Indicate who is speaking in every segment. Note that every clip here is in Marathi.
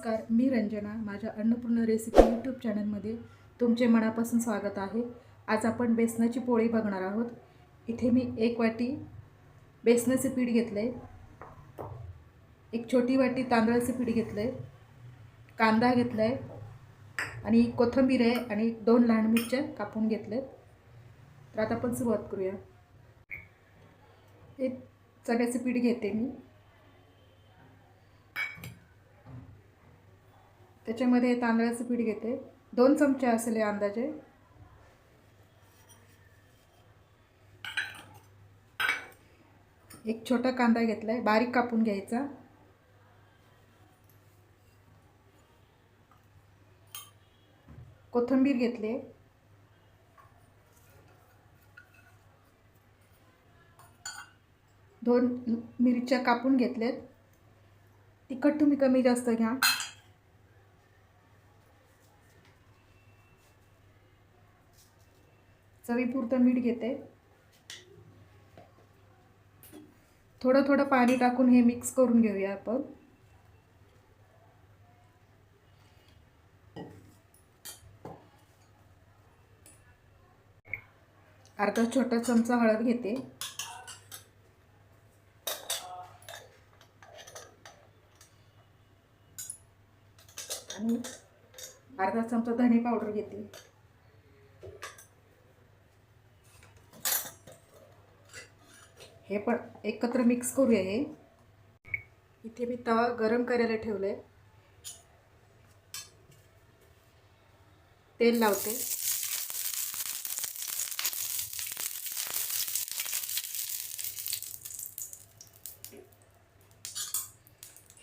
Speaker 1: नमस्कार मी रंजना माझ्या अन्नपूर्ण रेसिपी यूट्यूब चॅनलमध्ये तुमचे मनापासून स्वागत आहे. आज आपण बेसनाची पोळी बघणार आहोत. इथे मी एक वाटी बेसनाचे पीठ घेतलं आहे एक छोटी वाटी तांदळाचे पीठ घेतलं आहे कांदा घेतला आहे आणि कोथिंबीर आहे आणि दोन लहान मिरच्या कापून घेतल्यात. तर आता आपण सुरुवात करूया. हे चण्याचं पीठ घेते मी. त्याच्यामध्ये तांदळाचं पीठ घेते. दोन चमचे असेल अंदाजे. एक छोटा कांदा घेतला आहे बारीक कापून घ्यायचा. कोथिंबीर घेतली. दोन मिरच्या कापून घेतल्यात तिखट तुम्ही कमी जास्त घ्या. चवीपुरतं मीठ घेते. थोडं थोडं पाणी टाकून हे मिक्स करून घेऊया आपण. अर्धा छोटा चमचा हळद घेते. आणि अर्धा चमचा धणे पावडर घेते. हे पण एकत्र मिक्स करूया हे. इथे मी तवा गरम करायला ठेवलं आहे तेल लावते.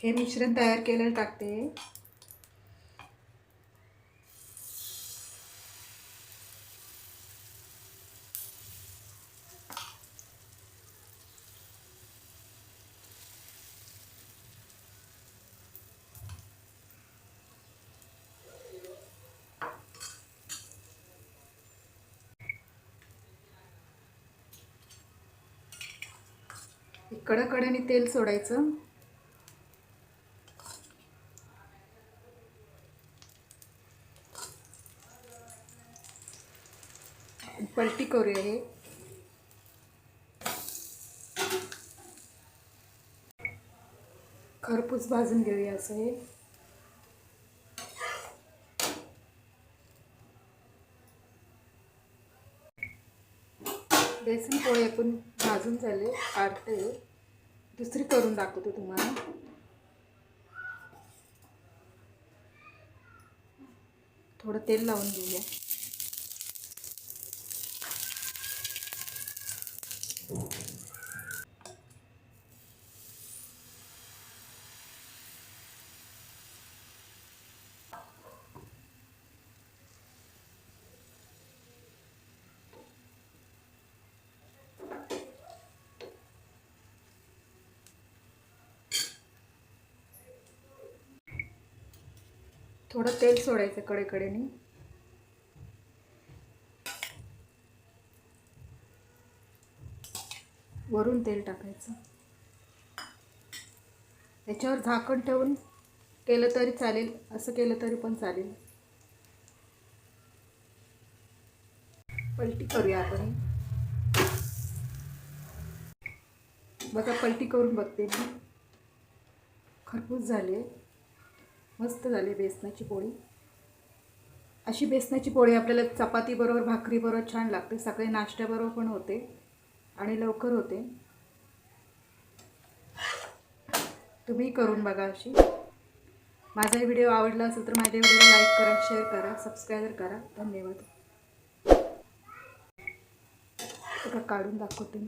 Speaker 1: हे मिश्रण तयार केलेलं टाकते. कडाकड्याने तेल सोडायचं. पलटी करूया हे. खरपूस भाजून घेऊया असं हे. बेसन पोळे आपण भाजून झाले काढते दुसरी करून दाखवते तुम्हाला. थोडं तेल लावून घेऊया. थोडं तेल सोडायचं कडेकडेने. वरून तेल टाकायचं. याच्यावर झाकण ठेवून केलं तरी चालेल असं केलं तरी पण चालेल. पलटी करूया आपण. बघा पलटी करून बघते मी. खरपूस झाले मस्त झाली बेसनाची पोळी. अशी बेसनाची पोळी आपल्याला चपातीबरोबर भाकरीबरोबर छान लागते. सकाळी नाश्त्याबरोबर पण होते आणि लवकर होते. तुम्ही करून बघा अशी. माझा व्हिडिओ आवडला असेल तर माझ्या व्हिडिओला लाईक करा शेअर करा सबस्क्राईब करा. धन्यवाद. काढून दाखवते मी.